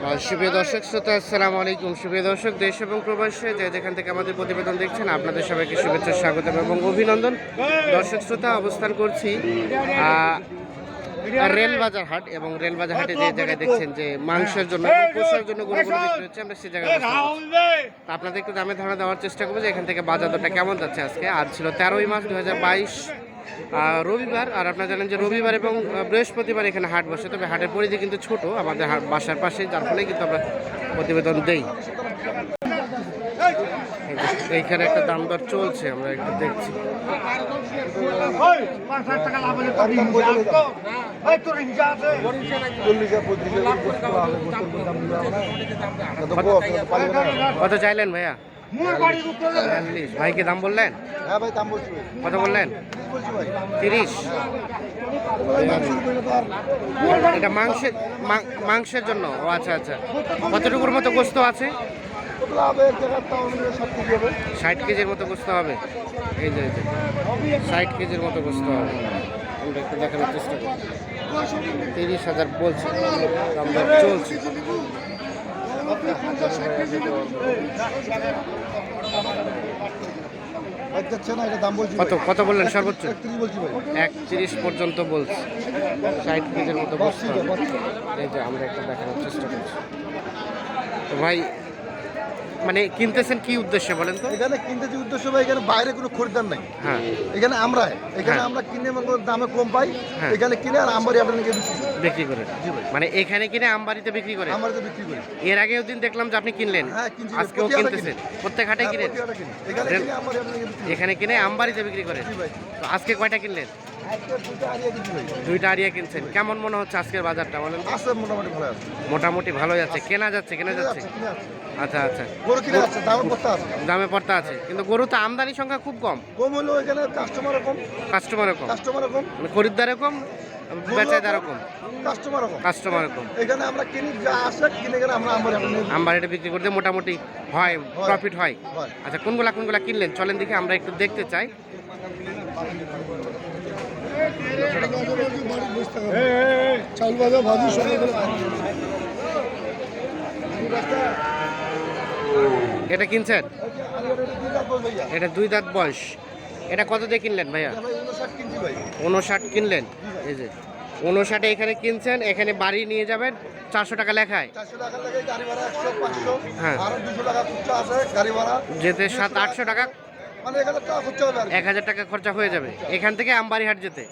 সুপ্রিয় দর্শক, শ্রোতা, আসসালামু আলাইকুম। সুপ্রিয় দর্শক, দেশ এবং প্রবাসে যে যেখান থেকে আমাদের প্রতিবেদন দেখছেন, আপনাদের সবাইকে শুভেচ্ছা স্বাগত এবং অভিনন্দন। দর্শক, শ্রোতা, অবস্থান করছি রেলবাজার হাট এবং রেলবাজার হাটে যে জায়গায় দেখছেন যে মাংসের জন্য পোষার জন্য গরুগুলো বিক্রি হচ্ছে, আমরা সেই জায়গায় আপনাদের একটু দামে ধারণা দেওয়ার চেষ্টা করব যে এখান থেকে বাজার দরটা কেমন যাচ্ছে আজকে। আজ ছিল তেরোই মাস দু হাজার বাইশ রবিবার, আর আপনারা জানেন যে রবিবার এবং বৃহস্পতিবার এখানে হাট বসে। তবে হাটের পরিধি কিন্তু ছোট, আমাদের বাসার পাশে, যার ফলে কিন্তু আমরা প্রতিবেদন দেই। এইখানে একটা দাম দর চলছে, আমরা একটু দেখছি। কত চাইলেন ভাইয়া? বিয়াল্লিশ ভাই কি দাম বললেন? হ্যাঁ ভাই দাম বলছি কত বললেন? তিরিশ এটা মাংসের মা- মাংসের জন্য? ও আচ্ছা আচ্ছা। কতটুকুর মতো গোস্ত আছে? ষাট কেজির মতো গোস্ত হবে? এই যে ষাট কেজির মতো গোস্ত হবে। আমরা একটু দেখানোর চেষ্টা করি। তিরিশ হাজার বলছে। চলছে ভাই যাচ্ছে না এটা দাম বলছি কত কত বললেন সর্বোচ্চ? একত্রিশ পর্যন্ত বলছে। ষাট কেজির মতো হবে এই যে আমরা একটা দেখানোর চেষ্টা করছি। তো ভাই মানে কিনতেছেন কি উদ্দেশ্যে বলেন তো? এখানে কিনতে যে উদ্দেশ্য ভাই এখানে বাইরে কোনো খরিদ্দার নাই। হ্যাঁ। এখানে আমরা এখানে হ্যাঁ। আমরা কিনে দামে কম পাই হ্যাঁ। এখানে কিনে আর আমবাড়ি আপনাকে বিক্রি করি। মানে এখানে কিনে আমবাড়িতে বিক্রি করে? আমরা তো বিক্রি করি। এর আগেও দিন দেখলাম যে আপনি কিনলেন। হ্যাঁ, আজকেও কিনতেছেন। প্রত্যেক হাটে কিনি। এখানে কিনে আমবাড়িতে বিক্রি করেন। আজকে কয়টা কিনলেন? দুইটা আড়িয়া কিনছেন। কেমন মনে হচ্ছে আজকের বাজারটা বলেন আছে মোটামুটি ভালো আছে। মোটামুটি ভালো যাচ্ছে কেনা যাচ্ছে? কেনা যাচ্ছে। আচ্ছা আচ্ছা। গরু কিনে যাচ্ছে দামের পড়তে আছে। দামে পড়তা আছে। কিন্তু গরু তো আমদানি সংখ্যা খুব কম। কম হলেও এখানে কাস্টমার কম। কাস্টমার কম। কাস্টমার কম। মানে খরিদ্দার কম বেচাদার কম। কাস্টমার কম। কাস্টমার কম। এখানে আমরা কিনি যা আসে কিনে গেলে আমরা আমবাড়িটা বিক্রি করতে মোটামুটি হয় প্রফিট হয়। আচ্ছা কোনগুলা কোনগুলা কিনলেন? চলেন দেখি আমরা একটু দেখতে চাই। চাউল ভাজা ভাজি এটা কিনছেন? এটা দুই দাঁত বয়স। এটা কত দিয়ে কিনলেন ভাইয়া? উনষাট কিনলেন। এই যে উনষাটে এখানে কিনছেন এখানে বাড়ি নিয়ে যাবেন চারশো টাকা লেখায়। হ্যাঁ। যেতে সাত আটশো টাকা এক হাজার টাকা খরচা হয়ে যাবে। এখান থেকে আমবাড়িহাট যেতে।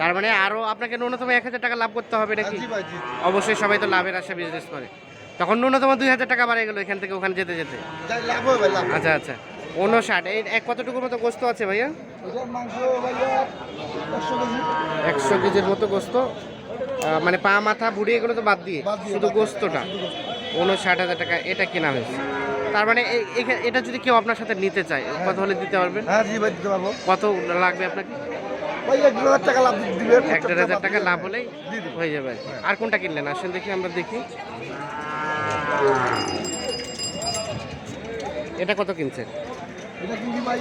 তার মানে আরও আপনাকে ন্যূনতম এক হাজার টাকা লাভ করতে হবে নাকি? অবশ্যই সবাই তো লাভের আশা বিজনেস করে। তখন ন্যূনতম দুই হাজার টাকা বাড়ে গেল এখান থেকে ওখানে যেতে যেতে। আচ্ছা আচ্ছা। উনষাট এই এক কতটুকুর মতো গোস্ত আছে ভাইয়া? একশো কেজির মতো গোস্ত। মানে পা মাথা বুড়ি এগুলো তো বাদ দিয়ে শুধু গোস্তটা। উনষাট হাজার টাকা এটা কেনা হয়েছে? তার মানে এটা যদি কেউ আপনার সাথে নিতে চায় কত হলে দিতে পারবেন? হ্যাঁ জি ভাই দিতে পারব। কত লাগবে আপনাকে? ভাই এক হাজার টাকা লাভ দিবে এক দেড় হাজার টাকা লাভ হলেই হয়ে যাবে। আর কোনটা কিনলেন? আসেন দেখি আমরা দেখি। এটা কত কিনছেন? এটা কিনছি ভাই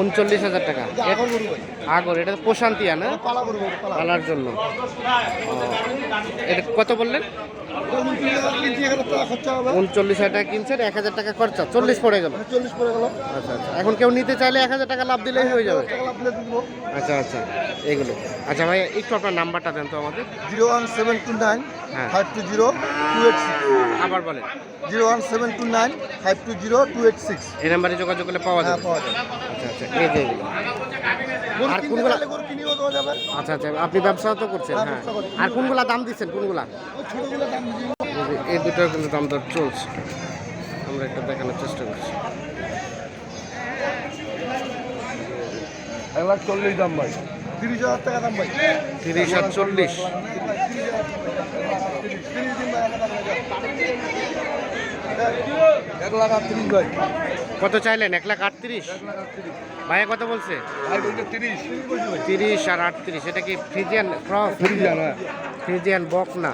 উনচল্লিশ হাজার টাকা। আগর এটা তো প্রশান্তিয়া না? এটা পালা গরু ভাই পালা পালার জন্য। এটা কত বললেন? উনচল্লিশ হাজার টাকা কিনছেন এক হাজার টাকা খরচা চল্লিশ পড়ে গেল। চল্লিশ পড়ে গেল। আচ্ছা আচ্ছা। এখন কেউ নিতে চাইলে এক হাজার টাকা লাভ দিলেই হয়ে যাবে। আচ্ছা আচ্ছা এগুলো। আচ্ছা ভাই একটু আপনার নাম্বারটা দেন তো আমাদের। Zero one seven two nine হ্যাঁ। Five two zero two eight six. আবার বলেন। Zero one seven two nine five two zero two eight six. এই নাম্বারে যোগাযোগ করলে পাওয়া হ্যাঁ যাবে পাওয়া যাবে। আচ্ছা আচ্ছা এই যে এগুলো। আর কোনগুলা- আচ্ছা আচ্ছা আপনি ব্যবসা তো করছেন হ্যাঁ, হ্যাঁ। আর কোনগুলা দাম দিচ্ছেন কোনগুলা? দাম এই যে এই দুটো কিন্তু দাম দর চলছে। আমরা একটা দেখানোর চেষ্টা করছি। এক লাখ চল্লিশ দাম ভাই। তিরিশ হাজার টাকা দাম ভাই। তিরিশ আর চল্লিশ। এক লাখ আটত্রিশ ভাই। কত চাইলেন? এক লাখ আটত্রিশ? ভাইয়া কত বলছে? তিরিশ আর আটত্রিশ। এটা কি ফ্রিজিয়ান? ফ্রিজিয়ান, হ্যাঁ। ফ্রিজিয়ান বক না?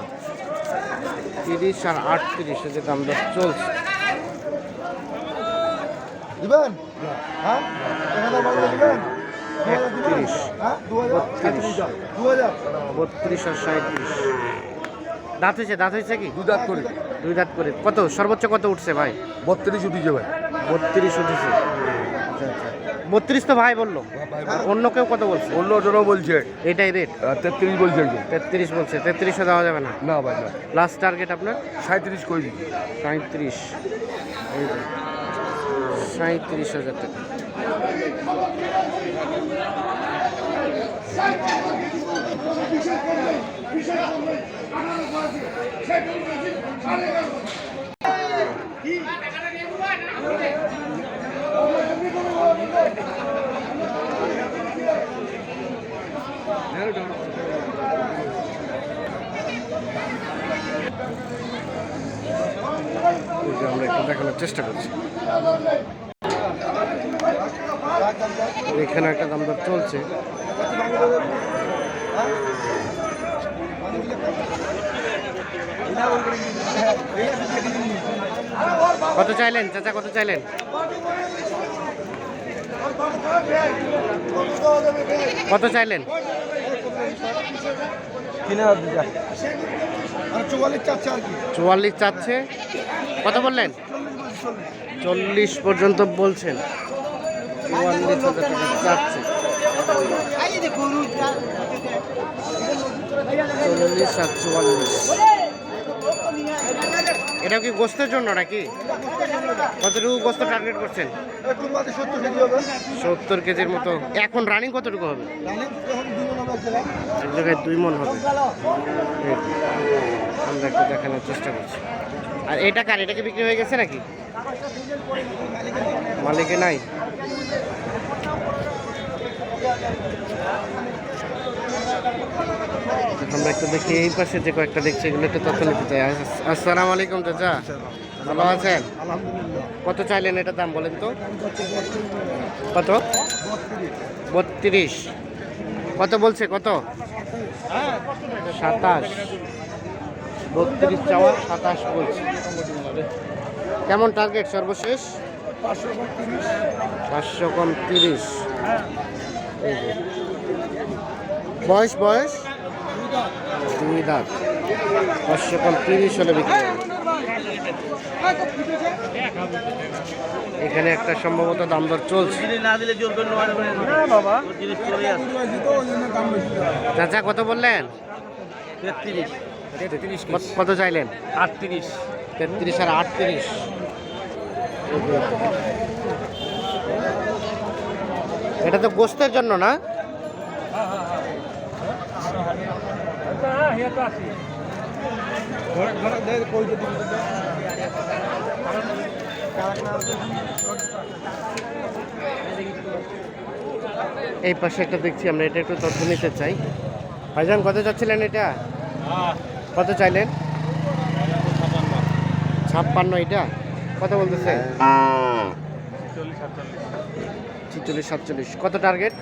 তিরিশ আর আটত্রিশ যে দাম দর চলছে। দিবেন? হ্যাঁ? দিবেন? একত্রিশ। হ্যাঁ? বত্রিশ। বত্রিশ আর সাঁত্রিশ দাঁত হয়েছে দাঁত হয়েছে কি? দু দাঁত করে। দুই দাঁত করে। কত? সর্বোচ্চ কত উঠছে ভাই? বত্রিশ উঠিছে ভাই। বত্রিশ উঠেছে। বত্রিশ তো ভাই বলল। আর অন্য কেউ কত বলছে? অন্য জনও বলছে। এটাই রেট তেত্রিশ বলছে তেত্রিশ বলছে। তেত্রিশও দেওয়া যাবে না? না ভাই না। লাস্ট টার্গেট আপনার? সাঁত্রিশ কই দিচ্ছি সাঁত্রিশ সাঁত্রিশ হাজার টাকা। আমরা একটু দেখানোর চেষ্টা করছি এখানে একটা দাম দর চলছে। কত চাইলেন, চাচা, কত চাইলেন? কত চাইলেন? তিন হাজার দিচ্ছে চুয়াল্লিশ চাচ্ছে কত বললেন? চল্লিশ পর্যন্ত বলছেন। চুয়াল্লিশ হাজার টাকা চাচ্ছে। চল্লিশ আর চুয়াল্লিশ। এটা কি গোস্তের জন্য নাকি? কতটুকু গোস্ত টার্গেট করছেন? সত্তর কেজির মতো। এখন রানিং কতটুকু হবে? এক জায়গায় দুই মন হবে। আমরা একটু দেখানোর চেষ্টা করছি। আর এটা কার? এটা কি বিক্রি হয়ে গেছে নাকি? মালিকে নাই? আমরা একটু দেখি এই পাশে যে কয়েকটা দেখছি, এগুলো একটু তথ্য নিতে চাই আস- আসসালামু আলাইকুম, চাচা। ভালো আছেন? কত চাইলেন এটার দাম বলেন তো? কত? বত্রিশ। কত বলছে, কত? সাতাশ। বত্রিশ চাওয়া, সাতাশ বলছে। কেমন টার্গেট সর্বশেষ? পাঁচশো কম তিরিশ বয়স বয়স? দুই দাঁত। পাঁচশো কম তিরিশ হলে বিক্রি। এখানে একটা সম্ভবত দাম দর চলছে। চাচা কত বললেন? কত- চাইলেন? আটত্রিশ। তেত্রিশ আর আটত্রিশ। এটা তো গোস্তের জন্য না? এই পাশে একটা দেখছি, আমরা এটা একটু তথ্য নিতে চাই। ভাইজান, কত চাচ্ছিলেন এটা? কত চাইলেন? ছাপ্পান্ন এটা? কত বলতেছে? ছিচল্লিশ, সাতচল্লিশ। কত টার্গেট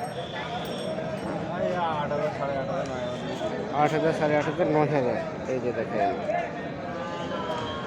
আট হাজার, সাড়ে আট হাজার, নয় হাজার। এই যে দেখেন।